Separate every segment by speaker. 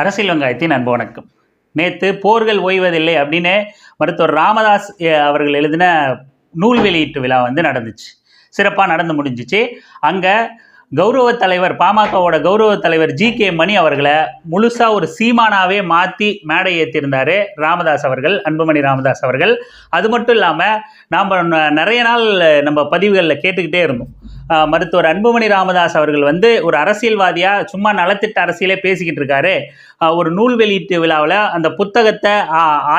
Speaker 1: அரசியல் வெங்காயத்தின் அன்பு வணக்கம். நேற்று போர்கள் ஓய்வதில்லை அப்படின்னு மருத்துவர் ராமதாஸ் அவர்கள் எழுதின நூல் வெளியீட்டு விழா வந்து நடந்துச்சு. சிறப்பாக நடந்து முடிஞ்சிச்சு. அங்கே கௌரவ தலைவர் பாமகவோட கௌரவ தலைவர் ஜி கே மணி அவர்களை முழுசாக ஒரு சீமானாவே மாற்றி மேடை ஏற்றிருந்தார் ராமதாஸ் அவர்கள் அன்புமணி ராமதாஸ் அவர்கள். அது மட்டும் இல்லாமல் நாம் நிறைய நாள் நம்ம பதிவுகளில் கேட்டுக்கிட்டே இருந்தோம். மருத்துவர் அன்புமணி ராமதாஸ் அவர்கள் வந்து ஒரு அரசியல்வாதியாக சும்மா நலத்திட்ட அரசியலே பேசிக்கிட்டு இருக்காரு. ஒரு நூல் வெளியீட்டு விழாவில் அந்த புத்தகத்தை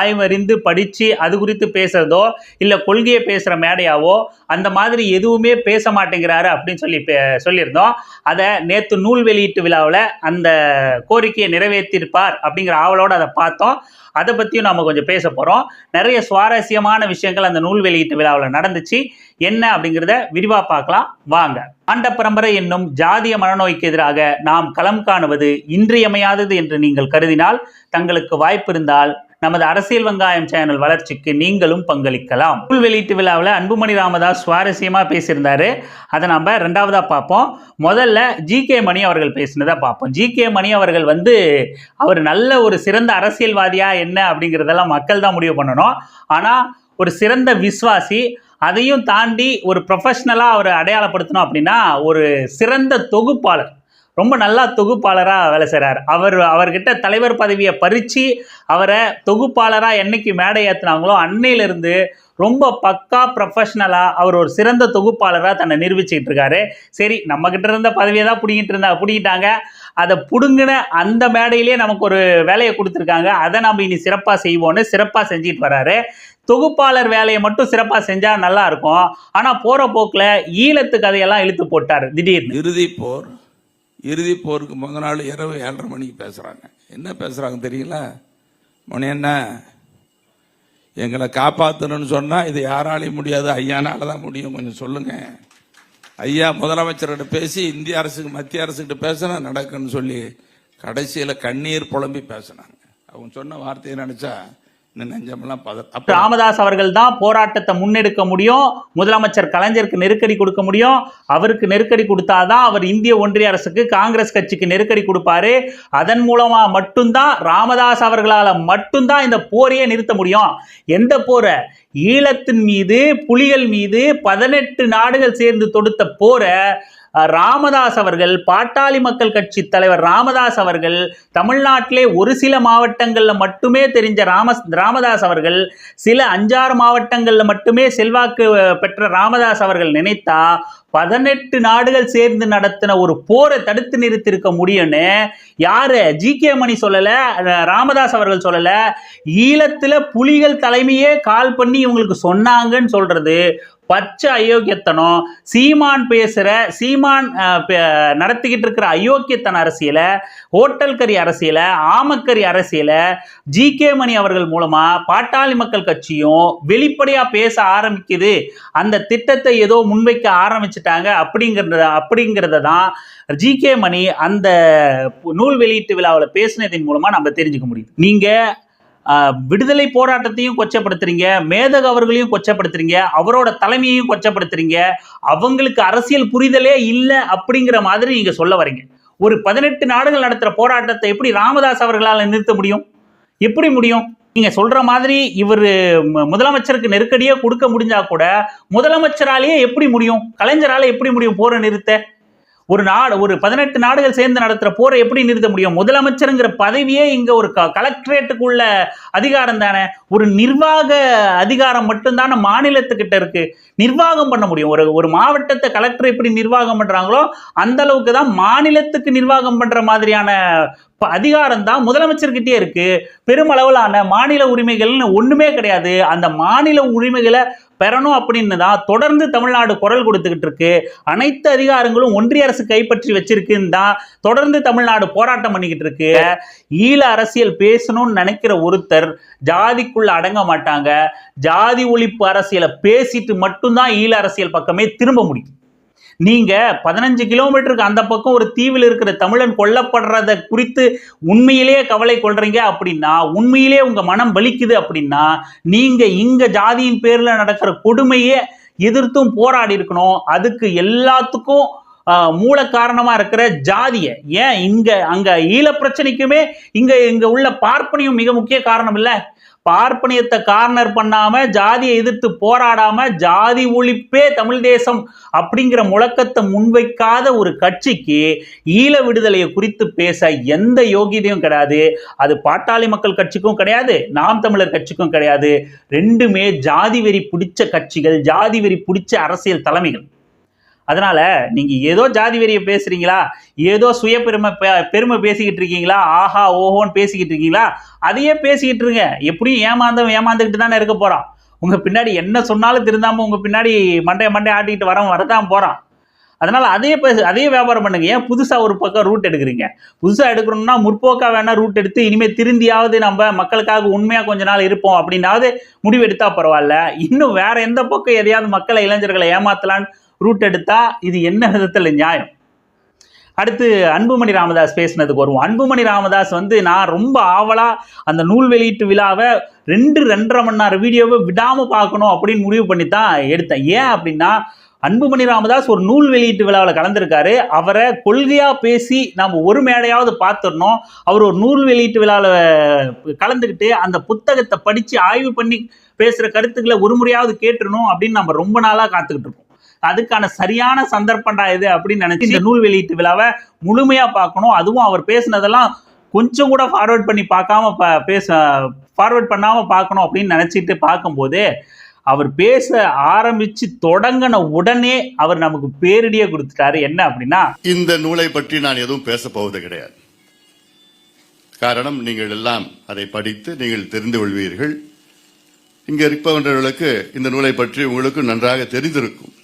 Speaker 1: ஆய்வறிந்து படித்து அது குறித்து பேசுகிறதோ இல்லை கொள்கையை பேசுகிற மேடையாவோ அந்த மாதிரி எதுவுமே பேச மாட்டேங்கிறாரு அப்படின்னு சொல்லி பே- சொல்லியிருந்தோம். அதை நேற்று நூல் வெளியீட்டு விழாவில் அந்த கோரிக்கையை நிறைவேற்றியிருப்பார் அப்படிங்கிற ஆவலோடு அதை பார்த்தோம். அதை பற்றியும் நம்ம கொஞ்சம் பேச போகிறோம் நிறைய சுவாரஸ்யமான விஷயங்கள் அந்த நூல் வெளியீட்டு விழாவில் நடந்துச்சு. என்ன அப்படிங்கிறத விரிவாக பார்க்கலாம். வாங்க. ஆண்ட பரம்பரை என்னும் ஜாதிய மனநோய்க்கு எதிராக நாம் களம் காணுவது இன்றியமையாதது என்று நீங்கள் கருதினால் தங்களுக்கு வாய்ப்பு இருந்தால் நமது அரசியல் வெங்காயம் சேனல் வளர்ச்சிக்கு நீங்களும் பங்களிக்கலாம். நூல் வெளியீட்டு விழாவில் அன்புமணி ராமதாஸ் சுவாரஸ்யமாக பேசியிருந்தாரு. அதை நம்ம ரெண்டாவதாக பார்ப்போம். முதல்ல ஜி கே மணி அவர்கள் பேசினதை பார்ப்போம். ஜி கே மணி அவர்கள் வந்து அவர் நல்ல ஒரு சிறந்த அரசியல்வாதியா என்ன அப்படிங்கிறதெல்லாம் மக்கள் தான் முடிவு பண்ணணும். ஆனால் ஒரு சிறந்த விஸ்வாசி அதையும் தாண்டி ஒரு ப்ரொஃபஷ்னலாக அவர் அடையாளப்படுத்தணும் அப்படின்னா ஒரு சிறந்த தொகுப்பாளர் ரொம்ப நல்லா தொகுப்பாளராக வேலை செய்கிறார் அவர் அவர்கிட்ட தலைவர் பதவியை பறித்து அவரை தொகுப்பாளராக என்னைக்கு மேடை ஏற்றுனாங்களோ அன்னையிலிருந்து ரொம்ப பக்கா ப்ரொஃபஷ்னலாக அவர் ஒரு சிறந்த தொகுப்பாளராக தன்னை நிரூபிச்சுக்கிட்டு இருக்காரு. சரி நம்மக்கிட்ட இருந்த பதவியை தான் பிடிங்கிட்டு இருந்தா பிடிக்கிட்டாங்க அதை பிடுங்கின அந்த மேடையிலேயே நமக்கு ஒரு வேலையை கொடுத்துருக்காங்க. அதை நம்ம இனி சிறப்பாக செய்வோன்னு சிறப்பாக செஞ்சுட்டு வராரு. தொகுப்பாளர் வேலையை மட்டும் சிறப்பாக செஞ்சால் நல்லா இருக்கும். ஆனால் போகிற போக்கில் ஈழத்து கதையெல்லாம் இழுத்து போட்டார் திடீர்னு.
Speaker 2: இறுதி போர். இறுதி போருக்கு முத நாள் இரவு ஏழரை மணிக்கு பேசுகிறாங்க என்ன பேசுகிறாங்க தெரியல மணி என்ன எங்களை காப்பாற்றணும்னு சொன்னால் இது யாராலையும் முடியாது. ஐயானால தான் முடியும். கொஞ்சம் சொல்லுங்க. ஐயா முதலமைச்சர்கிட்ட பேசி இந்திய அரசுக்கு மத்திய அரசுக்கிட்ட பேசினா நடக்குன்னு சொல்லி கடைசியில் கண்ணீர் புலம்பி பேசினாங்க. அவங்க சொன்ன வார்த்தையை நினச்சா நெஞ்சமெல்லாம் பத
Speaker 1: ராமதாஸ் அவர்கள் தான் போராட்டத்தை முன்னெடுக்க முடியும் முதலமைச்சர் கலைஞருக்கு நெருக்கடி கொடுக்க முடியும் அவருக்கு நெருக்கடி கொடுத்தாதான் அவர் இந்திய ஒன்றிய அரசுக்கு காங்கிரஸ் கட்சிக்கு நெருக்கடி கொடுப்பாரு. அதன் மூலமா மட்டும்தான் ராமதாஸ் அவர்களால் மட்டும்தான் இந்த போரையே நிறுத்த முடியும். எந்த போரை? ஈழத்தின் மீது புலிகள் மீது பதினெட்டு நாடுகள் சேர்ந்து தொடுத்த போரை ராமதாஸ் அவர்கள் பாட்டாளி மக்கள் கட்சி தலைவர் ராமதாஸ் அவர்கள் தமிழ்நாட்டிலே ஒரு சில மாவட்டங்களில் மட்டுமே தெரிஞ்ச ராம ராமதாஸ் அவர்கள் சில அஞ்சாறு மாவட்டங்களில் மட்டுமே செல்வாக்கு பெற்ற ராமதாஸ் அவர்கள் நினைத்தா பதினெட்டு நாடுகள் சேர்ந்து நடத்தின ஒரு போரை தடுத்து நிறுத்தியிருக்க முடியும்னு யாரு? ஜி கே மணி சொல்லல ராமதாஸ் அவர்கள் சொல்லல. ஈழத்துல புலிகள் தலைமையே கால் பண்ணி இவங்களுக்கு சொன்னாங்கன்னு சொல்றது பச்சை அயோக்கியத்தனம். சீமான் பேசுகிற சீமான் நடத்திக்கிட்டு இருக்கிற அயோக்கியத்தன அரசியலை ஹோட்டல் கறி அரசியலை ஆமக்கறி அரசியலை ஜி கே மணி அவர்கள் மூலமாக பாட்டாளி மக்கள் கட்சியும் வெளிப்படையாக பேச ஆரம்பிக்குது. அந்த திட்டத்தை ஏதோ முன்வைக்க ஆரம்பிச்சிட்டாங்க. அப்படிங்கிறத அப்படிங்கிறத தான் ஜி கே மணி அந்த நூல் வெளியீட்டு விழாவில் பேசினதின் மூலமாக நம்ம தெரிஞ்சுக்க முடியும் நீங்கள் விடுதலை போராட்டத்தையும் கொச்சப்படுத்துறீங்க மேதக அவர்களையும் கொச்சப்படுத்துறீங்க அவரோட தலைமையையும் கொச்சப்படுத்துறீங்க அவங்களுக்கு அரசியல் புரிதலே இல்லை அப்படிங்கிற மாதிரி நீங்கள் சொல்ல வரீங்க. ஒரு பதினெட்டு நாடுகள் நடத்துகிற போராட்டத்தை எப்படி ராமதாஸ் அவர்களால் நிறுத்த முடியும்? எப்படி முடியும்? நீங்க சொல்ற மாதிரி இவர் முதலமைச்சருக்கு நெருக்கடியே கொடுக்க முடிஞ்சா கூட முதலமைச்சராலேயே எப்படி முடியும்? கலைஞரால எப்படி முடியும் போரை நிறுத்த? ஒரு நாடு ஒரு பதினெட்டு நாடுகள் சேர்ந்து நடத்துற போரை எப்படி நிறுத்த முடியும்? முதலமைச்சருங்கிற பதவியே இங்க ஒரு க- கலெக்டரேட்டுக்குள்ள அதிகாரம் தானே? ஒரு நிர்வாக அதிகாரம் மட்டும்தானே மாநிலத்துக்கிட்ட இருக்கு. நிர்வாகம் பண்ண முடியும். ஒரு ஒரு மாவட்டத்தை கலெக்டர் எப்படி நிர்வாகம் பண்றாங்களோ அந்த அளவுக்கு தான் மாநிலத்துக்கு நிர்வாகம் பண்ற மாதிரியான இப்போ அதிகாரம் தான் முதலமைச்சர்கிட்டே இருக்கு. பெருமளவிலான மாநில உரிமைகள்னு ஒன்றுமே கிடையாது. அந்த மாநில உரிமைகளை பெறணும் அப்படின்னு தான் தொடர்ந்து தமிழ்நாடு குரல் கொடுத்துக்கிட்டு இருக்கு. அனைத்து அதிகாரங்களும் ஒன்றிய அரசு கைப்பற்றி வச்சிருக்குன்னு தான் தொடர்ந்து தமிழ்நாடு போராட்டம் பண்ணிக்கிட்டு இருக்கு. ஈழ அரசியல் பேசணும்னு நினைக்கிற ஒருத்தர் ஜாதிக்குள்ள அடங்க மாட்டாங்க. ஜாதி ஒழிப்பு அரசியலை பேசிட்டு மட்டும்தான் ஈழ அரசியல் பக்கமே திரும்ப முடியும். நீங்கள் பதினஞ்சு கிலோமீட்டருக்கு அந்த பக்கம் ஒரு தீவில் இருக்கிற தமிழன் கொல்லப்படுறத குறித்து உண்மையிலேயே கவலை கொள்றீங்க அப்படின்னா உண்மையிலே உங்கள் மனம் வலிக்குது அப்படின்னா நீங்கள் இங்கே ஜாதியின் பேரில் நடக்கிற கொடுமையே எதிர்த்தும் போராடி இருக்கணும். அதுக்கு எல்லாத்துக்கும் மூல காரணமாக இருக்கிற ஜாதியை. ஏன் இங்கே அங்கே ஈழ பிரச்சனைக்குமே இங்கே இங்கே உள்ள பார்ப்பனையும் மிக முக்கிய காரணம் இல்லை? பார்ப்பனியத்தை கார்னர் பண்ணாம ஜாதியை எதிர்த்து போராடாம ஜாதி ஒழிப்பே தமிழ் தேசம் அப்படிங்கிற முழக்கத்தை முன்வைக்காத ஒரு கட்சிக்கு ஈழ விடுதலையை குறித்து பேச எந்த யோகியதையும் கிடையாது. அது பாட்டாளி மக்கள் கட்சிக்கும் கிடையாது நாம் தமிழர் கட்சிக்கும் கிடையாது. ரெண்டுமே ஜாதி வெறி பிடிச்ச கட்சிகள் ஜாதி வெறி பிடிச்ச அரசியல் தலைமைகள். அதனால நீங்க ஏதோ ஜாதி வெறிய பேசுறீங்களா? ஏதோ சுய பெருமை பே- பெருமை பேசிக்கிட்டு இருக்கீங்களா? ஆஹா ஓஹோன்னு பேசிக்கிட்டு இருக்கீங்களா? அதையே பேசிக்கிட்டு இருங்க. எப்படியும் ஏமாந்தவன் ஏமாந்துக்கிட்டு தானே இருக்க போறான். உங்க பின்னாடி என்ன சொன்னாலும் திருந்தாம உங்க பின்னாடி மண்டைய மண்டைய ஆட்டிக்கிட்டு வரவன் வரதான் போறான். அதனால அதையே பேச அதையே வியாபாரம் பண்ணுங்க. ஏன் புதுசா ஒரு பக்கம் ரூட் எடுக்கிறீங்க? புதுசா எடுக்கணும்னா முற்போக்கா வேணா ரூட் எடுத்து இனிமே திருந்தியாவது நம்ம மக்களுக்காக உண்மையா கொஞ்ச நாள் இருப்போம் அப்படின்னாவது முடிவு எடுத்தா பரவாயில்ல. இன்னும் வேற எந்த பக்கம் எதையாவது மக்களை இளைஞர்களை ஏமாத்தலான்னு ரூட் எடுத்தா இது என்ன விதத்தில் நியாயம்? அடுத்து அன்புமணி ராமதாஸ் பேசினதுக்கு வருவோம். அன்புமணி ராமதாஸ் வந்து நான் ரொம்ப ஆவலா அந்த நூல் வெளியீட்டு விழாவை ரெண்டு ரெண்டரை மணி நேரம் வீடியோவை விடாம பார்க்கணும் அப்படின்னு முடிவு பண்ணி தான் எடுத்தேன். ஏன் அப்படின்னா அன்புமணி ராமதாஸ் ஒரு நூல் வெளியீட்டு விழாவில் கலந்துருக்காரு. அவரை கொள்கையா பேசி நம்ம ஒரு மேடையாவது பார்த்துடணும். அவர் ஒரு நூல் வெளியீட்டு விழாவில் கலந்துக்கிட்டு அந்த புத்தகத்தை படித்து ஆய்வு பண்ணி பேசுகிற கருத்துக்களை ஒரு முறையாவது கேட்டுடணும் அப்படின்னு நம்ம ரொம்ப நாளாக காத்துக்கிட்டு இருக்கோம். அதுக்கான சரியான சந்தர்ப்பம்டா இது அப்படின்னு நினைச்சு இந்த நூல் வெளியீட்டு விழாவை முழுமையா பார்க்கணும். அதுவும் அவர் பேசினதெல்லாம் கொஞ்சம் கூட ஃபார்வர்ட் பண்ணி பார்க்காம ப- பேச ஃபார்வர்ட் பண்ணாமல் பார்க்கணும் அப்படின்னு நினச்சிட்டு பார்க்கும்போது அவர் பேச ஆரம்பிச்சு தொடங்கின உடனே அவர் நமக்கு பேரிடியே கொடுத்துட்டாரு. என்ன அப்படின்னா
Speaker 3: இந்த நூலை பற்றி நான் எதுவும் பேச போவது கிடையாது. காரணம் நீங்கள் எல்லாம் அதை படித்து நீங்கள் தெரிந்து கொள்வீர்கள். இங்கே இருப்பவர்களுக்கு இந்த நூலை பற்றி உங்களுக்கு நன்றாக தெரிந்திருக்கும்.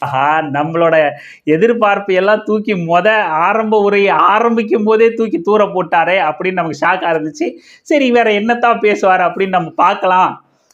Speaker 1: ஆஹா நம்மளோட எதிர்பார்ப்பு எல்லாம் தூக்கி மொத ஆரம்ப உரையை ஆரம்பிக்கும் போதே தூக்கி தூர போட்டாரே அப்படின்னு நமக்கு ஷாக்காக இருந்துச்சு. சரி வேற என்னத்தான் பேசுவார் அப்படின்னு நம்ம பார்க்கலாம்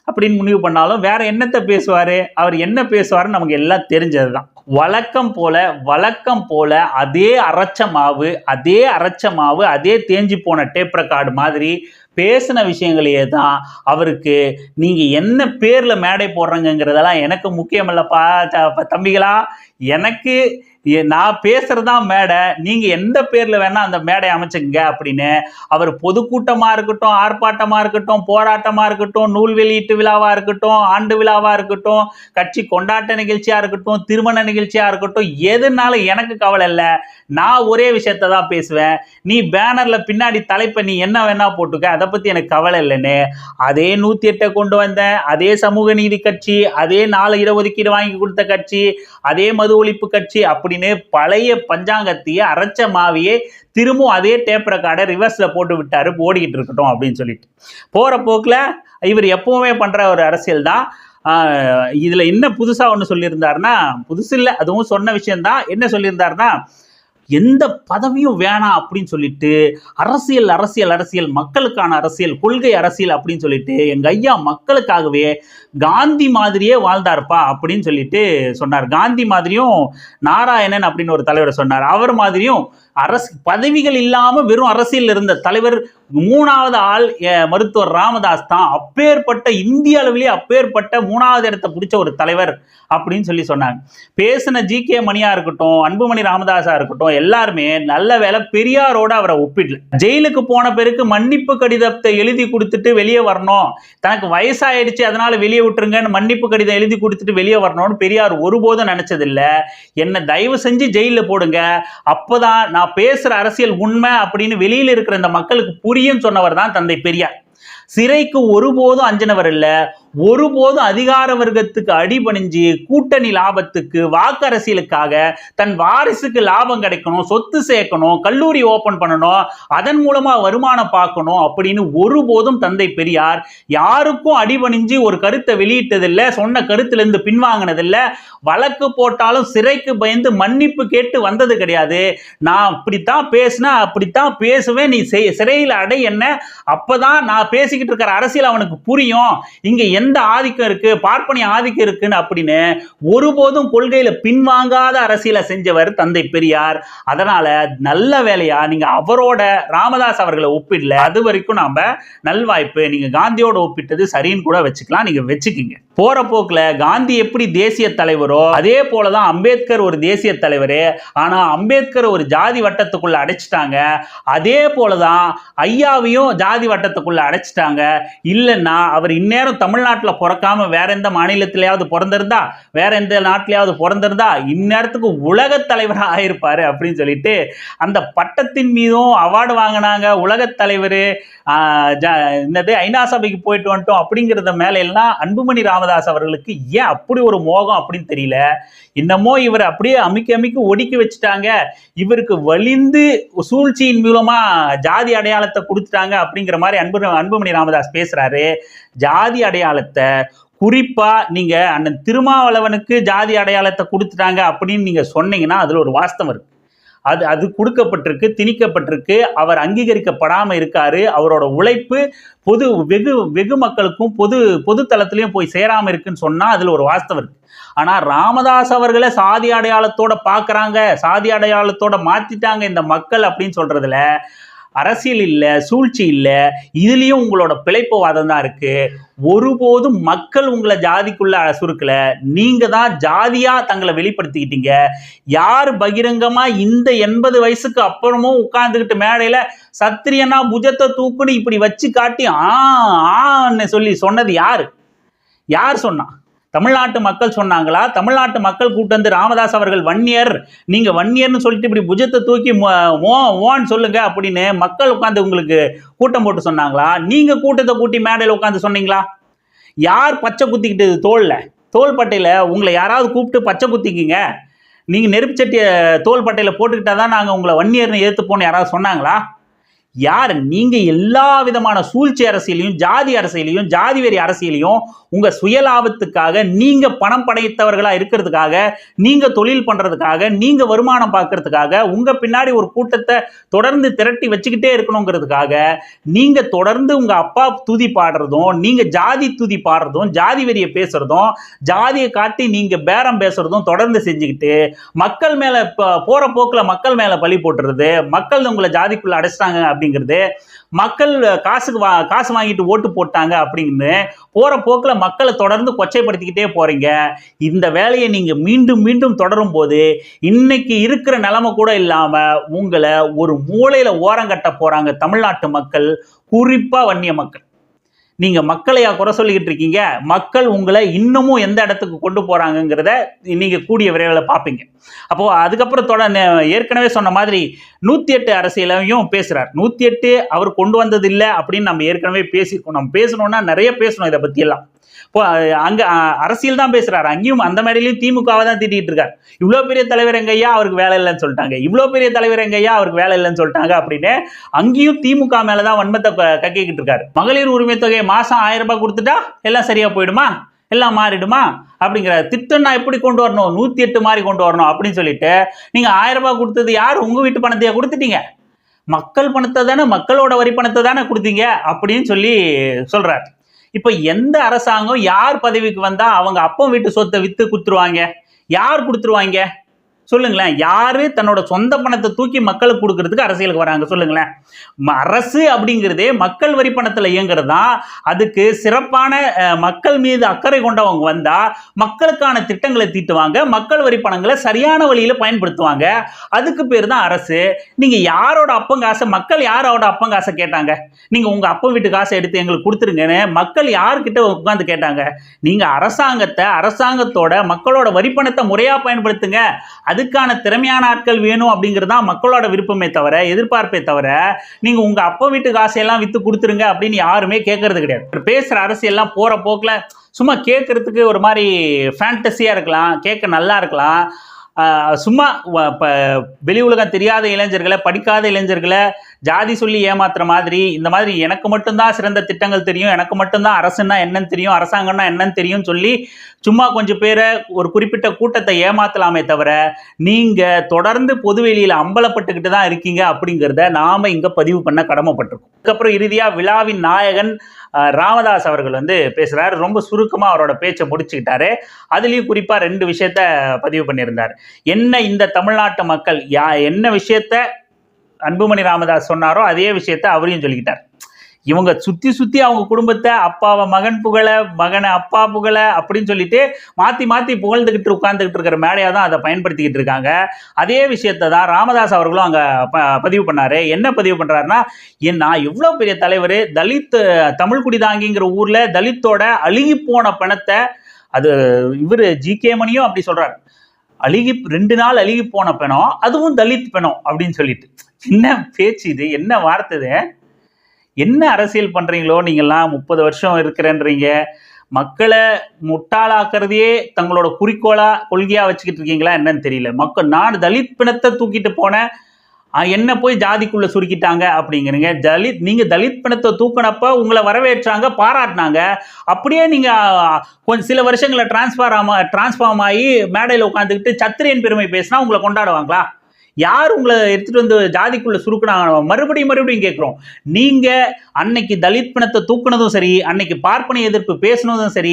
Speaker 1: அப்படின்னு முடிவு பண்ணாலும் வேற என்னத்தை பேசுவார் அவர் என்ன பேசுவாருன்னு நமக்கு எல்லாம் தெரிஞ்சதுதான். வழக்கம் போல வழக்கம் போல அதே அரைச்ச மாவு அதே அரைச்ச மாவு அதே தேஞ்சு போன டேப் ரெக்கார்டு மாதிரி பேசின விஷயங்களையே தான் அவருக்கு நீங்கள் என்ன பேரில் மேடை போடுறங்கிறதெல்லாம் எனக்கு முக்கியம் பா த- தம்பிகளா எனக்கு நான் நான் பேசுறதுதான் மேடை. நீங்க எந்த பேர்ல வேணா அந்த மேடை அமைச்சுங்க அப்படின்னு அவர் பொதுக்கூட்டமா இருக்கட்டும் ஆர்ப்பாட்டமா இருக்கட்டும் போராட்டமா இருக்கட்டும் நூல் வெளியீட்டு விழாவா இருக்கட்டும் ஆண்டு விழாவா இருக்கட்டும் கட்சி கொண்டாட்ட நிகழ்ச்சியா இருக்கட்டும் திருமண நிகழ்ச்சியா இருக்கட்டும் எதுனாலும் எனக்கு கவலை இல்லை. நான் ஒரே விஷயத்த தான் பேசுவேன். நீ பேனர்ல பின்னாடி தலைப்பை நீ என்ன வேணா போட்டுக்க. அதை பத்தி எனக்கு கவலை இல்லைன்னு. அதே நூத்தி எட்டை கொண்டு வந்தேன். அதே சமூக நீதி கட்சி அதே நாலு இடஒதுக்கீடு வாங்கி கொடுத்த கட்சி அதே மது ஒழிப்பு கட்சி அப்படின்னு பழைய பஞ்சாங்கத்தையே அரைச்ச மாவியே திரும்பவும் அதே டேப் ரெக்கார்டை ரிவர்ஸில் போட்டு விட்டாரு ஓடிக்கிட்டு இருக்கட்டும் அப்படின்னு சொல்லிட்டு. போகிற போக்குல இவர் எப்பவுமே பண்ற ஒரு அரசியல் தான். ஆஹ் இதுல என்ன புதுசா ஒன்று சொல்லியிருந்தாருன்னா புதுசு இல்லை அதுவும் சொன்ன விஷயம்தான். என்ன சொல்லியிருந்தாருன்னா எந்த பதவியும் வேணாம் அப்படின்னு சொல்லிட்டு அரசியல் அரசியல் அரசியல் மக்களுக்கான அரசியல் கொள்கை அரசியல் அப்படின்னு சொல்லிட்டு எங்கள் ஐயா மக்களுக்காகவே காந்தி மாதிரியே வாழ்ந்தார்ப்பா அப்படின்னு சொல்லிட்டு சொன்னார். காந்தி மாதிரியும் நாராயணன் அப்படின்னு ஒரு தலைவர் சொன்னார். அவர் மாதிரியும் அரசு பதவிகள் இல்லாமல் வெறும் அரசியல் இருந்த தலைவர் மூணாவது ஆள் மருத்துவர் ராமதாஸ் தான் அப்பேற்பட்ட இந்திய அளவிலே அப்பேற்பட்ட மூணாவது இடத்தை பிடிச்ச ஒரு தலைவர் அப்படின்னு சொல்லி சொன்னாங்க. பேசின ஜி கே மணியா இருக்கட்டும் அன்புமணி ராமதாஸா இருக்கட்டும் எல்லாருமே நல்ல வேலை பெரியாரோட அவரை ஒப்பிடல. ஜெயிலுக்கு போன பிறகு மன்னிப்பு கடிதத்தை எழுதி கொடுத்துட்டு வெளியே வரணும். தனக்கு வயசாயிடுச்சு அதனால வெளியே விட்டுருங்கன்னு மன்னிப்பு கடிதம் எழுதி கொடுத்துட்டு வெளியே வரணும்னு பெரியார் ஒருபோதும் நினைச்சதில்லை. என்ன தயவு செஞ்சு ஜெயிலில் போடுங்க. அப்பதான் நான் பேசுற அரசியல் உண்மை அப்படின்னு வெளியில இருக்கிற இந்த மக்களுக்கு புரியும் சொன்னவர் தான் தந்தை பெரியார். சிறைக்கு ஒருபோதும் அஞ்சினவர் இல்ல ஒருபோதும் அதிகார வர்க்கத்துக்கு அடிபணிஞ்சு கூட்டணி லாபத்துக்கு வாக்கரசியலுக்காக தன் வாரிசுக்கு லாபம் கிடைக்கணும் சொத்து சேர்க்கணும் கல்லூரி ஓபன் பண்ணணும் அதன் மூலமா வருமானம் பார்க்கணும் அப்படின்னு ஒருபோதும் தந்தை பெரியார் யாருக்கும் அடிபணிஞ்சு ஒரு கருத்தை வெளியிட்டதில்ல சொன்ன கருத்துல இருந்து பின்வாங்கினதில்ல. வழக்கு போட்டாலும் சிறைக்கு பயந்து மன்னிப்பு கேட்டு வந்தது கிடையாது. நான் அப்படித்தான் பேசினா அப்படித்தான் பேசுவேன் நீ செய்- சிறையில் அடை என்ன? அப்பதான் நான் பேசிக்கிட்டு இருக்கிற அரசியல் அவனுக்கு புரியும். இங்க எந்த எந்த ஆதிக்கம் இருக்கு? பார்ப்பனிய ஆதிக்கம் இருக்குன்னு அப்படின்னு ஒருபோதும் கொள்கையில பின்வாங்காத அரசியலை செஞ்சவர் தந்தை பெரியார். அதனால நல்ல வேலையா நீங்க அவரோட ராமதாஸ் அவர்களை ஒப்பிடல. அது வரைக்கும் நாம நல்வாய்ப்பு நீங்க காந்தியோட ஒப்பிட்டது சரின்னு கூட வச்சுக்கலாம். நீங்க வச்சுக்கிங்க. போற போக்குல காந்தி எப்படி தேசிய தலைவரோ அதே போலதான் அம்பேத்கர் ஒரு தேசிய தலைவர். ஆனா அம்பேத்கர் ஒரு ஜாதி வட்டத்துக்குள்ள அடைச்சிட்டாங்க. அதே போலதான் ஐயாவையும் ஜாதி வட்டத்துக்குள்ள அடைச்சிட்டாங்க. இல்லைன்னா அவர் இந்நேரம் தமிழ்நாட்டில் பிறக்காம வேற எந்த மாநிலத்திலேயாவது பிறந்திருந்தா வேற எந்த நாட்டிலேயாவது பிறந்திருந்தா இந்நேரத்துக்கு உலக தலைவராக ஆயிருப்பாரு அப்படின்னு சொல்லிட்டு அந்த பட்டத்தின் மீதும் அவார்டு வாங்கினாங்க. உலகத் தலைவர் என்னது ஐநா சபைக்கு போயிட்டு வந்துட்டோம் அப்படிங்கிறத மேல எல்லாம் அன்புமணி ராமதாஸ் அவர்களுக்கு ஏன் அப்படி ஒரு மோகம் அப்படின்னு தெரியல? இன்னமோ இவர் அப்படியே அமைக்க அமைக்க ஒடுக்கி வச்சுட்டாங்க. இவருக்கு வலிந்து சூழ்ச்சியின் மூலமா ஜாதி அடையாளத்தை கொடுத்துட்டாங்க அப்படிங்கிற மாதிரி அன்பு அன்புமணி ராமதாஸ் பேசுறாரு. ஜாதி அடையாளத்தை குறிப்பா நீங்க அண்ணன் திருமாவளவனுக்கு ஜாதி அடையாளத்தை கொடுத்துட்டாங்க அப்படின்னு நீங்க சொன்னீங்கன்னா அதுல ஒரு வாஸ்தவம் இருக்கு. அது அது கொடுக்கப்பட்டிருக்கு திணிக்கப்பட்டிருக்கு அவர் அங்கீகரிக்கப்படாமல் இருக்காரு. அவரோட உழைப்பு பொது வெகு வெகு மக்களுக்கும் பொது பொது தளத்திலையும் போய் சேராமல் இருக்குன்னு சொன்னால் அதில் ஒரு வாஸ்தவம் இருக்கு. ஆனால் ராமதாஸ் அவர்களை சாதி அடையாளத்தோட பார்க்குறாங்க சாதி அடையாளத்தோட மாற்றிட்டாங்க இந்த மக்கள் அப்படின்னு சொல்கிறதுல அரசியல் இல்லை சூழ்ச்சி இல்லை இதுலேயும் உங்களோட பிழைப்புவாதம் தான் இருக்குது ஒருபோதும் மக்கள் உங்களை ஜாதிக்குள்ள சுருக்கலை நீங்கள் தான் ஜாதியாக தங்களை வெளிப்படுத்திக்கிட்டீங்க. யார் பகிரங்கமாக இந்த எண்பது வயசுக்கு அப்புறமும் உட்கார்ந்துக்கிட்டு மேடையில் சத்திரியனா புஜத்தை தூக்குன்னு இப்படி வச்சு காட்டி ஆ ஆன்னு சொல்லி சொன்னது யார்? யார் சொன்னா? தமிழ்நாட்டு மக்கள் சொன்னாங்களா? தமிழ்நாட்டு மக்கள் கூட்டம் வந்து ராமதாஸ் அவர்கள் வன்னியர். நீங்க வன்னியர்னு சொல்லிட்டு இப்படி புஜத்தை தூக்கி ஓன்னு சொல்லுங்க அப்படின்னு மக்கள் உட்காந்து உங்களுக்கு கூட்டம் போட்டு சொன்னாங்களா? நீங்க கூட்டத்தை கூட்டி மேடையில் உட்காந்து சொன்னீங்களா? யார் பச்சை குத்திக்கிட்டு தோல்ல தோல்பட்டையில் உங்களை யாராவது கூப்பிட்டு பச்சை குத்திக்கிங்க. நீங்கள் நெருப்பு சட்டியை தோள்பட்டையில் போட்டுக்கிட்டா தான் நாங்கள் உங்களை வன்னியர்னு ஏற்றுப்போன்னு யாராவது சொன்னாங்களா? யார்? நீங்கள் எல்லா விதமான சூழ்ச்சி அரசியலையும் ஜாதி அரசியலையும் ஜாதி வெறி அரசியலையும் உங்கள் சுயலாபத்துக்காக நீங்கள் பணம் படைத்தவர்களாக இருக்கிறதுக்காக நீங்கள் தொழில் பண்ணுறதுக்காக நீங்கள் வருமானம் பார்க்கறதுக்காக உங்கள் பின்னாடி ஒரு கூட்டத்தை தொடர்ந்து திரட்டி வச்சுக்கிட்டே இருக்கணுங்கிறதுக்காக நீங்கள் தொடர்ந்து உங்கள் அப்பா துதி பாடுறதும் நீங்கள் ஜாதி துதி பாடுறதும் ஜாதி வெறியை பேசுகிறதும் ஜாதியை காட்டி நீங்கள் பேரம் பேசுகிறதும் தொடர்ந்து செஞ்சுக்கிட்டு மக்கள் மேலே இப்போ போகிற போக்கில் மக்கள் மேலே பழி போட்டுறது மக்கள் உங்களை ஜாதிக்குள்ளே அடைச்சிட்டாங்க அப்படிங்கிறது மக்கள் காசுக்கு வா காசு வாங்கிட்டு ஓட்டு போட்டாங்க அப்படின்னு போற போக்குல மக்களை தொடர்ந்து கொச்சைப்படுத்திக்கிட்டே போறீங்க. இந்த வேலையை நீங்க மீண்டும் மீண்டும் தொடரும் போது இன்னைக்கு இருக்கிற நிலைமை கூட இல்லாம உங்களை ஒரு மூலையில ஓரங்கட்ட போறாங்க தமிழ்நாட்டு மக்கள் குறிப்பா வன்னிய மக்கள். நீங்க மக்களையா குறை சொல்லிக்கிட்டு இருக்கீங்க. மக்கள் உங்களை இன்னமும் எந்த இடத்துக்கு கொண்டு போறாங்கிறத நீங்க கூடிய விரைவில் பார்ப்பீங்க. அப்போ அதுக்கப்புறம் தொட ஏற்கனவே சொன்ன மாதிரி நூத்தி எட்டு அரசியலையும் பேசுறார். நூத்தி எட்டு அவர் கொண்டு வந்தது இல்லை அப்படின்னு நம்ம ஏற்கனவே பேசியிருக்கோம். நம்ம பேசணும்னா நிறைய பேசணும் இதை பத்தி எல்லாம் அங்க அரசியல் தான் பேசுறாரு. அங்கேயும் அந்த மேடையிலையும் திமுகவை தான் திட்டிட்டு இருக்காரு. இவ்வளோ பெரிய தலைவர் எங்கய்யா அவருக்கு வேலை இல்லைன்னு சொல்லிட்டாங்க. இவ்வளோ பெரிய தலைவர் எங்கய்யா அவருக்கு வேலை இல்லைன்னு சொல்லிட்டாங்க அப்படின்னு அங்கேயும் திமுக மேலதான் வன்மத்தை க- கக்கிக்கிட்டு இருக்காரு. மகளிர் உரிமை தொகையை மாசம் ஆயிரம் ரூபாய் கொடுத்துட்டா எல்லாம் சரியா போயிடுமா? எல்லாம் மாறிடுமா? அப்படிங்கிற திட்டம் நான் எப்படி கொண்டு வரணும்? நூத்தி எட்டு மாதிரி கொண்டு வரணும் அப்படின்னு சொல்லிட்டு நீங்க ஆயிரம் ரூபாய் கொடுத்தது யார்? உங்க வீட்டு பணத்தையே கொடுத்துட்டீங்க? மக்கள் பணத்தை தானே? மக்களோட வரி பணத்தை தானே கொடுத்தீங்க? அப்படின்னு சொல்லி சொல்றார். இப்போ எந்த அரசாங்கம் யார் பதவிக்கு வந்தா அவங்க அப்பம் வீட்டு சொத்தை வித்து கொடுத்துருவாங்க? யார் கொடுத்துருவாங்க? சொல்லுங்களேன் யாரு தன்னோட சொந்த பணத்தை தூக்கி மக்களுக்கு கொடுக்கறதுக்கு அரசியலுக்கு வராங்க? சொல்லுங்களேன். அரசு அப்படிங்கிறதே மக்கள் வரி பணத்தில் இயங்குறது? தான் அதுக்கு சிறப்பான மக்கள் மீது அக்கறை கொண்டவங்க வந்தா மக்களுக்கான திட்டங்களை தீட்டுவாங்க மக்கள் வரி பணங்களை சரியான வழியில பயன்படுத்துவாங்க. அதுக்கு பேர் தான் அரசு. நீங்க யாரோட அப்பங்காசை மக்கள் யாரோட அப்பங்காசை கேட்டாங்க? நீங்க உங்க அப்பா வீட்டு காசை எடுத்து எங்களுக்கு கொடுத்துருங்கன்னு மக்கள் யார்கிட்ட உட்காந்து கேட்டாங்க? நீங்க அரசாங்கத்தை அரசாங்கத்தோட மக்களோட வரி பணத்தை முறையா பயன்படுத்துங்க. அதுக்கான திறமையான ஆட்கள் வேணும் அப்படிங்கிறது தான் மக்களோட விருப்பமே தவிர எதிர்பார்ப்பே தவிர நீங்கள் உங்கள் அப்பா வீட்டு காசையெல்லாம் விற்று கொடுத்துருங்க அப்படின்னு யாருமே கேட்கறது கிடையாது. பேசுகிற அரசியல்லாம் போகிற போக்கில் சும்மா கேட்கறதுக்கு ஒரு மாதிரி ஃபேண்டஸியாக இருக்கலாம் கேட்க நல்லா இருக்கலாம். சும்மா வ- ப- வெளி உலகம் தெரியாத இளைஞர்களை படிக்காத இளைஞர்களை ஜாதி சொல்லி ஏமாத்துற மாதிரி இந்த மாதிரி எனக்கு மட்டும்தான் சிறந்த திட்டங்கள் தெரியும் எனக்கு மட்டும்தான் அரசுன்னா என்னன்னு தெரியும் அரசாங்கம்னா என்னன்னு தெரியும் சொல்லி சும்மா கொஞ்சம் பேரை ஒரு குறிப்பிட்ட கூட்டத்தை ஏமாத்தலாமே தவிர நீங்கள் தொடர்ந்து பொதுவெளியில் அம்பலப்பட்டுக்கிட்டு தான் இருக்கீங்க அப்படிங்கிறத நாம் இங்கே பதிவு பண்ண கடமைப்பட்டிருக்கோம். அதுக்கப்புறம் இறுதியாக விழாவின் நாயகன் ராமதாஸ் அவர்கள் வந்து பேசுகிறார் ரொம்ப சுருக்கமாக அவரோட பேச்சை முடிச்சுக்கிட்டாரு. அதுலேயும் குறிப்பாக ரெண்டு விஷயத்த பதிவு பண்ணியிருந்தார். என்ன இந்த தமிழ்நாட்டு மக்கள் யா என்ன விஷயத்த அன்புமணி ராமதாஸ் சொன்னாரோ அதே விஷயத்த அவரையும் சொல்லிக்கிட்டார். இவங்க சுற்றி சுற்றி அவங்க குடும்பத்தை அப்பாவை மகன் புகழ மகனை அப்பா புகழ அப்படின்னு சொல்லிட்டு மாற்றி மாற்றி புகழ்ந்துக்கிட்டு உட்காந்துக்கிட்டு இருக்கிற மேடையாக தான் அதை பயன்படுத்திக்கிட்டு இருக்காங்க. அதே விஷயத்தை தான் ராமதாஸ் அவர்களும் அங்கே ப- பதிவு பண்ணார். என்ன பதிவு பண்ணுறாருன்னா என் நான் எவ்வளோ பெரிய தலைவர் தலித் தமிழ் குடிதாங்கிங்கிற ஊரில் தலித்தோட அழுகி போன பணத்தை அது இவர் ஜி கே மணியும் அப்படி சொல்கிறார் அழுகி ரெண்டு நாள் அழுகி போன பெணம் அதுவும் தலித் பிணம் அப்படின்னு சொல்லிட்டு. என்ன பேச்சு இது? என்ன வார்த்தை இது? என்ன அரசியல் பண்ணுறீங்களோ நீங்கள்லாம் முப்பது வருஷம் இருக்கிறேன்றீங்க. மக்களை முட்டாளாக்குறதையே தங்களோட குறிக்கோளாக கொள்கையாக வச்சுக்கிட்டு இருக்கீங்களா என்னன்னு தெரியல. மக்கள் நான் தலித் பிணத்தை தூக்கிட்டு போனேன். என்ன போய் ஜாதிக்குள்ள சுருக்கிட்டாங்க அப்படிங்கிறீங்க. தலித் நீங்க தலித் பணத்தை தூக்கினப்ப உங்களை வரவேற்றாங்க பாராட்டினாங்க. அப்படியே நீங்க கொஞ்சம் சில வருஷங்களை டிரான்ஸ்ஃபார் ஆமா டிரான்ஸ்ஃபார்ம் ஆகி மேடையில் உட்காந்துக்கிட்டு சத்திரியன் பெருமை பேசினா உங்களை கொண்டாடுவாங்களா? யார் உங்களை எடுத்துட்டு வந்து ஜாதிக்குள்ள சுருக்கினாங்க மறுபடியும் மறுபடியும் கேட்குறோம். நீங்க அன்னைக்கு தலித் பிணத்தை தூக்குனதும் சரி அன்னைக்கு பார்ப்பனை எதிர்ப்பு பேசுனதும் சரி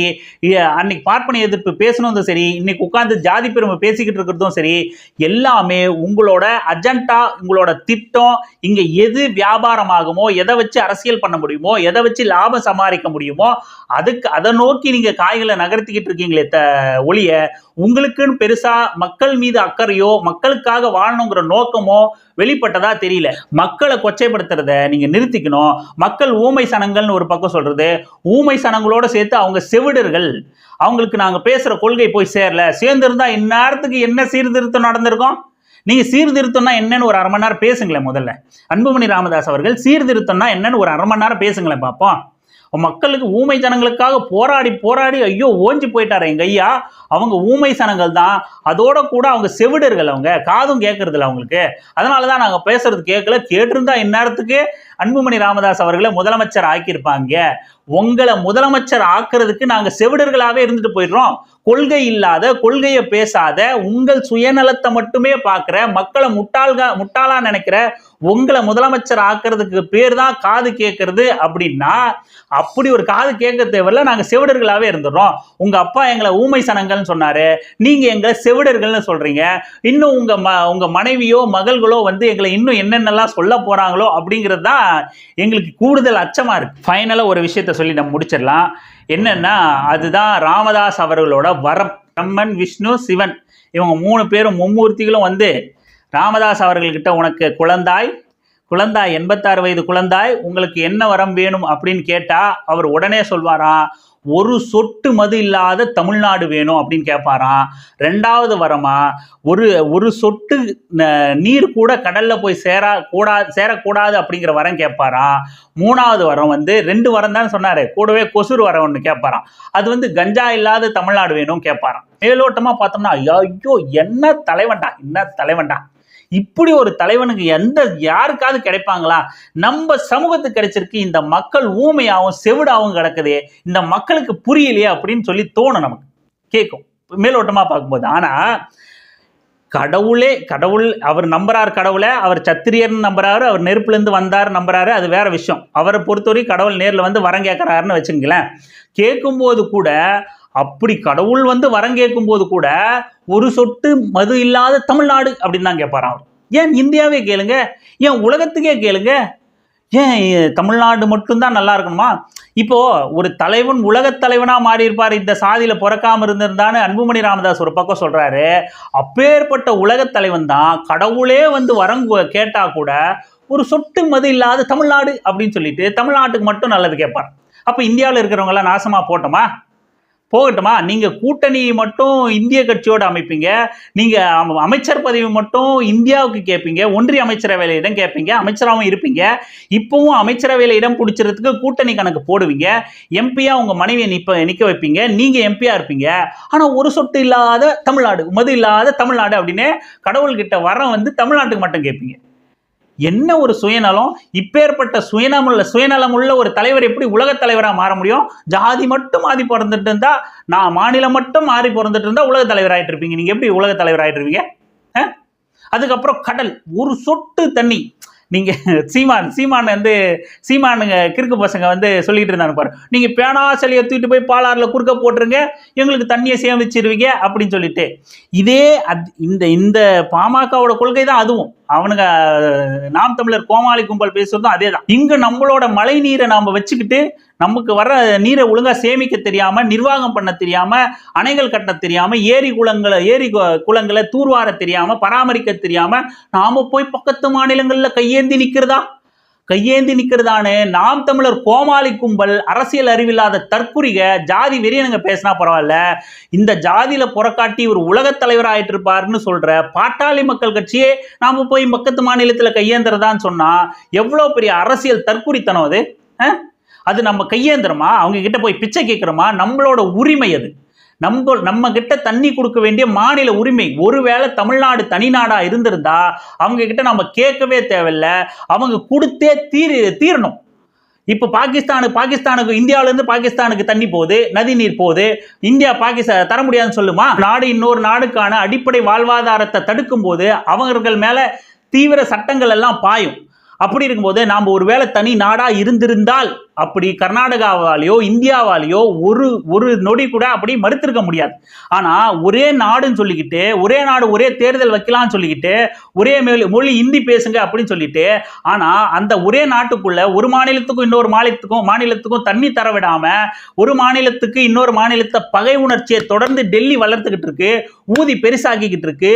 Speaker 1: அன்னைக்கு பார்ப்பனை எதிர்ப்பு பேசுனதும் சரி இன்னைக்கு உட்காந்து ஜாதி பெருமை பேசிக்கிட்டு இருக்கிறதும் சரி எல்லாமே உங்களோட அஜெண்டா உங்களோட திட்டம் இங்க எது வியாபாரமாகுமோ எதை வச்சு அரசியல் பண்ண முடியுமோ எதை வச்சு லாபம் சமாளிக்க முடியுமோ அதுக்கு அதை நோக்கி நீங்க காய்களை நகர்த்திக்கிட்டு இருக்கீங்களே த ஒளிய உங்களுக்குன்னு பெருசா மக்கள் மீது அக்கறையோ மக்களுக்காக வாழணுங்கிற நோக்கமோ வெளிப்பட்டதா தெரியல. மக்களை கொச்சைப்படுத்துறத நீங்க நிறுத்திக்கணும். மக்கள் ஊமை சனங்கள்னு ஒரு பக்கம் சொல்றது. ஊமை சனங்களோட சேர்த்து அவங்க செவிடர்கள். அவங்களுக்கு நாங்க பேசுற கொள்கை போய் சேரல. சேர்ந்திருந்தா இந்நேரத்துக்கு என்ன சீர்திருத்தம் நடந்திருக்கும்? நீங்க சீர்திருத்தம்னா என்னன்னு ஒரு அரை மணி நேரம் பேசுங்களேன் முதல்ல. அன்புமணி ராமதாஸ் அவர்கள் சீர்திருத்தம்னா என்னன்னு ஒரு அரை மணி நேரம் பேசுங்களேன் பார்ப்போம் மக்களுக்கு ஊமை ஜனங்களுக்காக போராடி போராடி ஐயோ ஓஞ்சி போயிட்டாரு எங்கள் ஐயா. அவங்க ஊமை சனங்கள் தான். அதோட கூட அவங்க செவிடர்கள் அவங்க. காதும் கேட்கறதில்ல அவங்களுக்கு. அதனால தான் நாங்கள் பேசுறது கேட்கல கேட்டிருந்தா இந்நேரத்துக்கு அன்புமணி ராமதாஸ் அவர்களை முதலமைச்சர் ஆக்கியிருப்பாங்க. உங்களை முதலமைச்சர் ஆக்குறதுக்கு நாங்கள் செவிடர்களாகவே இருந்துட்டு போயிடுறோம். கொள்கை இல்லாத கொள்கையை பேசாத உங்கள் சுயநலத்தை மட்டுமே பார்க்குற மக்களை முட்டாள்கா முட்டாளா நினைக்கிற உங்களை முதலமைச்சர் ஆக்குறதுக்கு பேர் தான் காது கேட்கறது அப்படின்னா அப்படி ஒரு காது கேட்க தேவையில்ல. நாங்கள் செவிடர்களாகவே இருந்துடுறோம். உங்கள் அப்பா எங்களை ஊமை சனங்கள்னு சொன்னார். நீங்கள் எங்களை செவிடர்கள்னு சொல்கிறீங்க இன்னும் உங்கள் ம உங்கள் மனைவியோ மகள்களோ வந்து எங்களை இன்னும் என்னென்னலாம் சொல்ல போகிறாங்களோ அப்படிங்கிறது தான் எங்களுக்கு கூடுதல் அச்சமாக இருக்குது ஃபைனலாக ஒரு விஷயத்த சொல்லி நம்ம முடிச்சிடலாம். என்னன்னா அதுதான் ராமதாஸ் அவர்களோட வரம். பிரம்மன் விஷ்ணு சிவன். இவங்க மூணு பேரும் மும்மூர்த்திகளும் வந்து ராமதாஸ் அவர்கள்கிட்ட உனக்கு குழந்தாய் குழந்தாய் எண்பத்தாறு வயது குழந்தாய் உங்களுக்கு என்ன வரம் வேணும் அப்படின்னு கேட்டால் அவர் உடனே சொல்வாராம் ஒரு சொட்டு மது இல்லாத தமிழ்நாடு வேணும் அப்படின்னு கேட்பாராம் ரெண்டாவது வரமா ஒரு ஒரு சொட்டு நீர் கூட கடல்ல போய் சேரா கூடா சேரக்கூடாது அப்படிங்கிற வரம் கேட்பாராம் மூணாவது வரம் வந்து ரெண்டு வரம் தான் சொன்னாரு கூடவே கொசுர் வரம் ஒன்று கேட்பாராம் அது வந்து கஞ்சா இல்லாத தமிழ்நாடு வேணும் கேட்பாராம் மேலோட்டமா பார்த்தோம்னா ஐயோ என்ன தலைவன்டா என்ன தலைவன்டா. இப்படி ஒரு தலைவனுக்கு எந்த யாருக்காவது கிடைப்பாங்களா? நம்ம சமூகத்துக்கு கிடைச்சிருக்கு இந்த மக்கள் ஊமையாகவும் செவிடாகவும் கிடக்குதே இந்த மக்களுக்கு புரியலையே அப்படின்னு சொல்லி தோணும் நமக்கு. கேட்கும் மேலோட்டமாக பார்க்கும்போது. ஆனால் கடவுளே கடவுள் அவர் நம்புறார் கடவுளை அவர் சத்திரியர்னு நம்புறாரு அவர் நெருப்புலேருந்து வந்தார் நம்புறாரு அது வேற விஷயம். அவரை பொறுத்தவரை கடவுள் நேரில் வந்து வரம் கேட்கறாருன்னு வச்சுங்களேன் கேட்கும்போது கூட அப்படி கடவுள் வந்து வரம் கேட்கும்போது கூட ஒரு சொட்டு மது இல்லாத தமிழ்நாடு அப்படின்னு தான் கேட்பாராம் அவர். ஏன் இந்தியாவே கேளுங்க? ஏன் உலகத்துக்கே கேளுங்க? ஏன் தமிழ்நாடு மட்டும்தான் நல்லா இருக்கணுமா? இப்போ ஒரு தலைவன் உலகத் தலைவனா மாறி இருப்பார் இந்த சாதியில பிறக்காம இருந்திருந்தான்னு அன்புமணி ராமதாஸ் ஒரு பக்கம் சொல்றாரு. அப்பேற்பட்ட உலகத் தலைவன் தான் கடவுளே வந்து வரம் கேட்டால் கேட்டா கூட ஒரு சொட்டு மது இல்லாத தமிழ்நாடு அப்படின்னு சொல்லிட்டு தமிழ்நாட்டுக்கு மட்டும் நல்லது கேட்பார். அப்போ இந்தியாவில் இருக்கிறவங்களாம் நாசமாக போட்டோமா? போகட்டுமா? நீங்கள் கூட்டணி மட்டும் இந்திய கட்சியோடு அமைப்பீங்க. நீங்கள் அமைச்சர் பதவி மட்டும் இந்தியாவுக்கு கேட்பீங்க ஒன்றிய அமைச்சரவையில் இடம் கேட்பீங்க அமைச்சராகவும் இருப்பீங்க. இப்போவும் அமைச்சரவையில் இடம் பிடிச்சிறதுக்கு கூட்டணி கணக்கு போடுவீங்க. எம்பியாக உங்கள் மனைவியை நிப்ப நிற்க வைப்பீங்க. நீங்கள் எம்பியாக இருப்பீங்க. ஆனால் ஒரு சொட்டு இல்லாத தமிழ்நாடு மது இல்லாத தமிழ்நாடு அப்படின்னு கடவுள்கிட்ட வரம் வந்து தமிழ்நாட்டுக்கு மட்டும் கேட்பீங்க என்ன ஒரு சுயநலம்? இப்பேற்பட்ட சுயநலமுள்ள சுயநலமுள்ள ஒரு தலைவர் எப்படி உலகத் தலைவராக மாற முடியும்? ஜாதி மட்டும் மாறி பிறந்துட்டு இருந்தா நான் மாநிலம் மட்டும் மாறி பிறந்துட்டு இருந்தா உலக தலைவராகிட்டு இருப்பீங்க. நீங்க எப்படி உலக தலைவராகிட்டு இருப்பீங்க? அஹ்? அதுக்கப்புறம் கடல் ஒரு சொட்டு தண்ணி. நீங்கள் சீமான் சீமான் வந்து சீமானுங்க கிறுக்கு பசங்க வந்து சொல்லிகிட்டு இருந்தாங்க பாரு. நீங்கள் பேனா சிலையை தூக்கிட்டு போய் பாலாரில் குறுக்க போட்டுருங்க எங்களுக்கு தண்ணியை சேமிச்சிருவீங்க அப்படின்னு சொல்லிட்டு. இதே அத்- இந்த இந்த பாமகவோட கொள்கை தான் அதுவும். அவனுங்க நாம் தமிழர் கோமாளி கும்பல் பேசுறதும் அதே தான் இங்கே நம்மளோட மழை நீரை நாம் வச்சுக்கிட்டு நமக்கு வர நீரை ஒழுங்காக சேமிக்க தெரியாமல் நிர்வாகம் பண்ண தெரியாமல் அணைகள் கட்ட தெரியாமல் ஏரி குளங்களை ஏரி கு- குளங்களை தூர்வார தெரியாமல் பராமரிக்க தெரியாமல் நாம் போய் பக்கத்து மாநிலங்களில் கையேந்தி நிற்கிறதா கையேந்தி நிற்கிறதானு நாம் தமிழர் கோமாளி கும்பல் அரசியல் அறிவில்லாத தற்குறிக ஜாதி வெறியனுங்க பேசினா பரவாயில்ல. இந்த ஜாதியில புறக்காட்டி ஒரு உலகத் தலைவர் ஆயிட்டு இருப்பாருன்னு சொல்ற பாட்டாளி மக்கள் கட்சியே நாம போய் பக்கத்து மாநிலத்தில் கையேந்துறதான்னு சொன்னா எவ்வளோ பெரிய அரசியல் தற்குறித்தனம் அது? ஆ? அது நம்ம கையேந்திரமா? அவங்க கிட்ட போய் பிச்சை கேட்குறோமா? நம்மளோட உரிமை அது. நம்ம நம்ம கிட்ட தண்ணி கொடுக்க வேண்டிய மாநில உரிமை. ஒருவேளை தமிழ்நாடு தனிநாடா இருந்திருந்தா அவங்க கிட்ட நம்ம கேட்கவே தேவையில்ல. அவங்க கொடுத்தே தீர் தீரணும். இப்போ பாகிஸ்தானுக்கு பாகிஸ்தானுக்கு இந்தியாவிலேருந்து பாகிஸ்தானுக்கு தண்ணி போகுது நதி நீர் போகுது. இந்தியா பாகிஸ்தான் தர முடியாதுன்னு சொல்லுமா? நாடு இன்னொரு நாடுக்கான அடிப்படை வாழ்வாதாரத்தை தடுக்கும் போது அவர்கள் மேலே தீவிர சட்டங்கள் எல்லாம் பாயும். அப்படி இருக்கும்போது நாம் ஒருவேளை தனி நாடா இருந்திருந்தால் அப்படி கர்நாடகாவாலேயோ இந்தியாவாலேயோ ஒரு ஒரு நொடி கூட அப்படி மறுத்திருக்க முடியாது. ஆனால் ஒரே நாடுன்னு சொல்லிக்கிட்டு ஒரே நாடு ஒரே தேர்தல் வைக்கலாம்னு சொல்லிக்கிட்டு ஒரே மொழி மொழி ஹிந்தி பேசுங்க அப்படின்னு சொல்லிட்டு ஆனால் அந்த ஒரே நாட்டுக்குள்ள ஒரு மாநிலத்துக்கும் இன்னொரு மாநிலத்துக்கும் மாநிலத்துக்கும் தண்ணி தர விடாம ஒரு மாநிலத்துக்கு இன்னொரு மாநிலத்தை பகை உணர்ச்சியை தொடர்ந்து டெல்லி வளர்த்துக்கிட்டு இருக்கு ஊதி பெருசாக்கிக்கிட்டு இருக்கு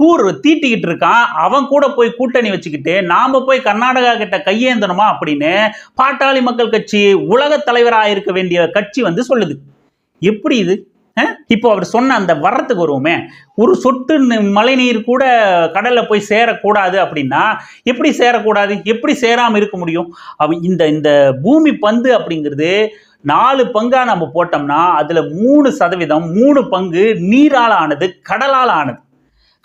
Speaker 1: கூர் தீட்டிக்கிட்டு இருக்கான். அவன் கூட போய் கூட்டணி வச்சுக்கிட்டு நாம போய் கர்நாடகா கிட்ட கையேந்தணுமா அப்படின்னு பாட்டாளி மக்கள் கட்சி உலக தலைவராக இருக்க வேண்டிய கட்சி வந்து சொல்லுது. எப்படி இது? இப்போ அவர் சொன்ன அந்த வரத்துக்கு வருவோமே. ஒரு சொட்டு மழைநீர் கூட கடல்ல போய் சேரக்கூடாது அப்படின்னா எப்படி சேரக்கூடாது? எப்படி சேராம இருக்க முடியும்? அவன் இந்த இந்த பூமி பந்து அப்படிங்கிறது நாலு பங்கா நம்ம போட்டோம்னா அதுல மூணு சதவீதம் மூணு பங்கு நீரால் ஆனது கடலால் ஆனது.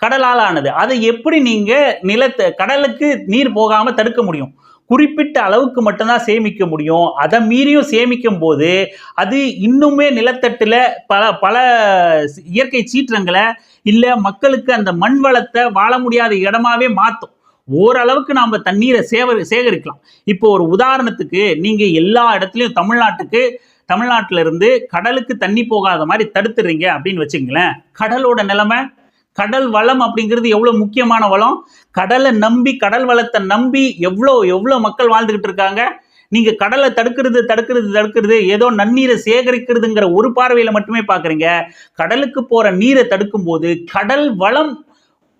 Speaker 1: கடலால் ஆனது அதை எப்படி நீங்கள் நிலத்தை கடலுக்கு நீர் போகாமல் தடுக்க முடியும்? குறிப்பிட்ட அளவுக்கு மட்டும்தான் சேமிக்க முடியும். அதை மீறியும் சேமிக்கும் போது அது இன்னுமே நிலத்தட்டில் பல பல இயற்கை சீற்றங்களை இல்லை மக்களுக்கு அந்த மண் வளத்தை வாழ முடியாத இடமாவே மாற்றும் ஓரளவுக்கு நாம் தண்ணீரை சேவ சேகரிக்கலாம். இப்போ ஒரு உதாரணத்துக்கு நீங்கள் எல்லா இடத்துலையும் தமிழ்நாட்டுக்கு தமிழ்நாட்டில இருந்து கடலுக்கு தண்ணி போகாத மாதிரி தடுத்துறீங்க அப்படின்னு வச்சுங்களேன் கடலோட நிலைமை கடல் வளம் அப்படிங்கிறது எவ்வளோ முக்கியமான வளம்? கடலை நம்பி கடல் வளத்தை நம்பி எவ்வளோ எவ்வளோ மக்கள் வாழ்ந்துக்கிட்டு இருக்காங்க? நீங்கள் கடலை தடுக்கிறது தடுக்கிறது தடுக்கிறது ஏதோ நன்னீரை சேகரிக்கிறதுங்கிற ஒரு பார்வையில் மட்டுமே பார்க்குறீங்க. கடலுக்கு போகிற நீரை தடுக்கும்போது கடல் வளம்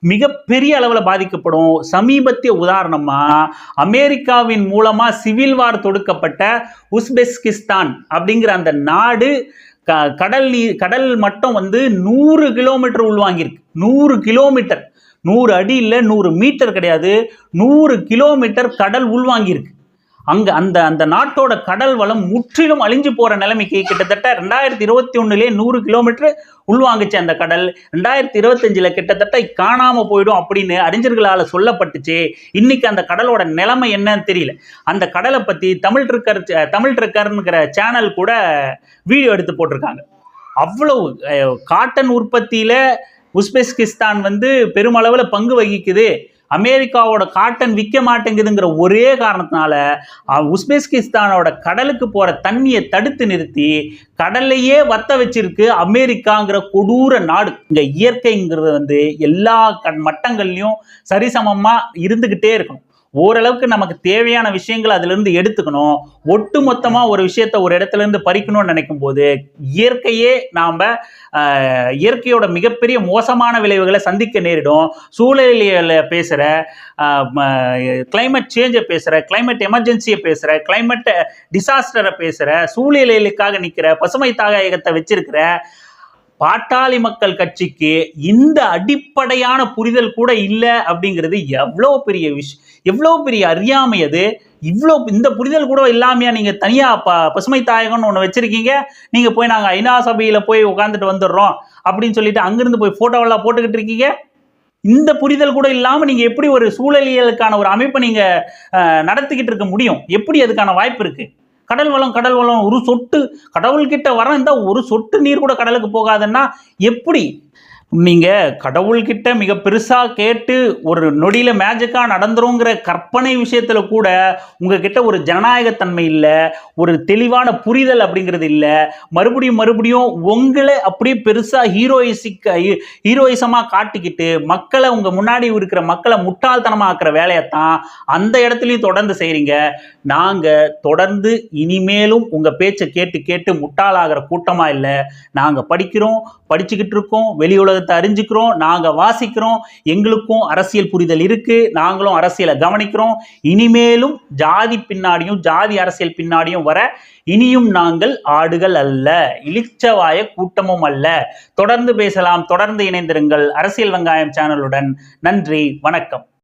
Speaker 1: மிகப்பெரிய அளவில் பாதிக்கப்படும். சமீபத்திய உதாரணமாக அமெரிக்காவின் மூலமாக சிவில் வார் தொடுக்கப்பட்ட உஸ்பெஸ்கிஸ்தான் அப்படிங்கிற அந்த நாடு க- கடல் நீர் கடல் மட்டம் வந்து நூறு கிலோமீட்டர் உள்வாங்கியிருக்கு. நூறு கிலோமீட்டர். நூறு அடி இல்லை நூறு மீட்டர் கிடையாது. நூறு கிலோமீட்டர் கடல் உள்வாங்கியிருக்கு. அங்க அந்த அந்த நாட்டோட கடல் வளம் முற்றிலும் அழிஞ்சு போற நிலைமைக்கு கிட்டத்தட்ட ரெண்டாயிரத்தி இருபத்தி ஒண்ணுலயே நூறு கிலோமீட்டர் உள்வாங்குச்சு அந்த கடல். ரெண்டாயிரத்தி இருபத்தஞ்சில் கிட்டத்தட்ட காணாம போயிடும் அப்படின்னு அறிஞர்களால் சொல்லப்பட்டுச்சு. இன்னைக்கு அந்த கடலோட நிலைமை என்னன்னு தெரியல. அந்த கடலை பத்தி தமிழ் ட்ரிக்கர் தமிழ் ட்ரிக்கர்ங்கிற சேனல் கூட வீடியோ எடுத்து போட்டிருக்காங்க. அவ்வளவு காட்டன் உற்பத்தியில உஸ்பெஸ்கிஸ்தான் வந்து பெருமளவில் பங்கு வகிக்குது. அமெரிக்காவோட காட்டன் விற்க மாட்டேங்குதுங்கிற ஒரே காரணத்தினால உஸ்பெஸ்கிஸ்தானோட கடலுக்கு போகிற தண்ணியை தடுத்து நிறுத்தி கடல்லையே வத்த வச்சிருக்கு அமெரிக்காங்கிற கொடூர நாடு. இங்கே இயற்கைங்கிறது வந்து எல்லா கண் மட்டங்கள்லையும் சரிசமமாக இருந்துக்கிட்டே இருக்கணும். ஓரளவுக்கு நமக்கு தேவையான விஷயங்கள் அதுலேருந்து எடுத்துக்கணும். ஒட்டு மொத்தமாக ஒரு விஷயத்த ஒரு இடத்துல இருந்து பறிக்கணும்னு நினைக்கும் போது இயற்கையே நாம் இயற்கையோட மிகப்பெரிய மோசமான விளைவுகளை சந்திக்க நேரிடும். சூழலியல பேசுகிற கிளைமேட் சேஞ்சை பேசுகிற கிளைமேட் எமர்ஜென்சியை பேசுகிற கிளைமேட் டிசாஸ்டரை பேசுகிற சூழலியலுக்காக நிற்கிற பசுமை தாகாயகத்தை வச்சிருக்கிற பாட்டாளி மக்கள் கட்சிக்கு இந்த அடிப்படையான புரிதல் கூட இல்லை அப்படிங்கிறது எவ்வளோ பெரிய விஷ் எவ்வளோ பெரிய அறியாமை அது. இவ்வளோ இந்த புரிதல் கூட இல்லாமையா நீங்கள் தனியாக ப பசுமை தாயகம்னு ஒன்று வச்சுருக்கீங்க. நீங்கள் போய் நாங்கள் ஐநா சபையில் போய் உட்காந்துட்டு வந்துடுறோம் அப்படின்னு சொல்லிட்டு அங்கேருந்து போய் ஃபோட்டோவெல்லாம் போட்டுக்கிட்டு இருக்கீங்க. இந்த புரிதல் கூட இல்லாமல் நீங்கள் எப்படி ஒரு சூழலியலுக்கான ஒரு அமைப்பை நீங்கள் நடத்திக்கிட்டு இருக்க முடியும்? எப்படி அதுக்கான வாய்ப்பு இருக்குது கடல் வளம் கடல் வளம் ஒரு சொட்டு. கடவுள்கிட்ட வர இந்த ஒரு சொட்டு நீர் கூட கடலுக்கு போகாதுன்னா எப்படி? நீங்கள் கடவுள்கிட்ட மிக பெருசாக கேட்டு ஒரு நொடியில் மேஜிக்காக நடந்துருங்கிற கற்பனை விஷயத்தில் கூட உங்ககிட்ட ஒரு ஜனநாயகத்தன்மை இல்லை ஒரு தெளிவான புரிதல் அப்படிங்கிறது இல்லை. மறுபடியும் மறுபடியும் உங்களை அப்படியே பெருசாக ஹீரோயிசிக்க ஹீரோயிசமாக காட்டிக்கிட்டு மக்களை உங்கள் முன்னாடி இருக்கிற மக்களை முட்டாள்தனமாக ஆக்கிற வேலையைத்தான் அந்த இடத்துலையும் தொடர்ந்து செய்கிறீங்க நாங்கள் தொடர்ந்து இனிமேலும் உங்கள் பேச்சை கேட்டு கேட்டு முட்டாளாகிற கூட்டமாக இல்லை. நாங்கள் படிக்கிறோம் படிச்சுக்கிட்டு இருக்கோம் வெளி உலகத்தை அறிஞ்சுக்கிறோம் நாங்கள் வாசிக்கிறோம் எங்களுக்கும் அரசியல் புரிதல் இருக்குது நாங்களும் அரசியலை கவனிக்கிறோம். இனிமேலும் ஜாதி பின்னாடியும் ஜாதி அரசியல் பின்னாடியும் வர இனியும் நாங்கள் ஆடுகள் அல்ல இளிச்சவாய கூட்டமும் அல்ல. தொடர்ந்து பேசலாம் தொடர்ந்து இணைந்திருங்கள் அரசியல் வெங்காயம் சேனலுடன். நன்றி வணக்கம்.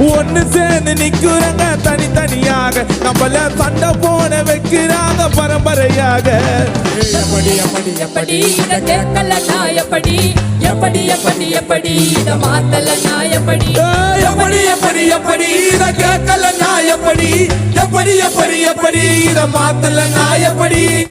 Speaker 4: ஒன்னு சேர்ந்து நிக்கிறாங்க தனித்தனியாக. நம்மள சண்டை போன வைக்கிறாங்க பரம்பரையாக. எப்படி எப்படி
Speaker 5: எப்படி? இத கேட்கல நாயப்படி எப்படி எப்படி எப்படி? இத மாத்தல
Speaker 4: நாயப்படி எப்படி எப்படி எப்படி? இத கேட்கல நாயப்படி எப்படி எப்படி எப்படி? இத மாத்தல நாயப்படி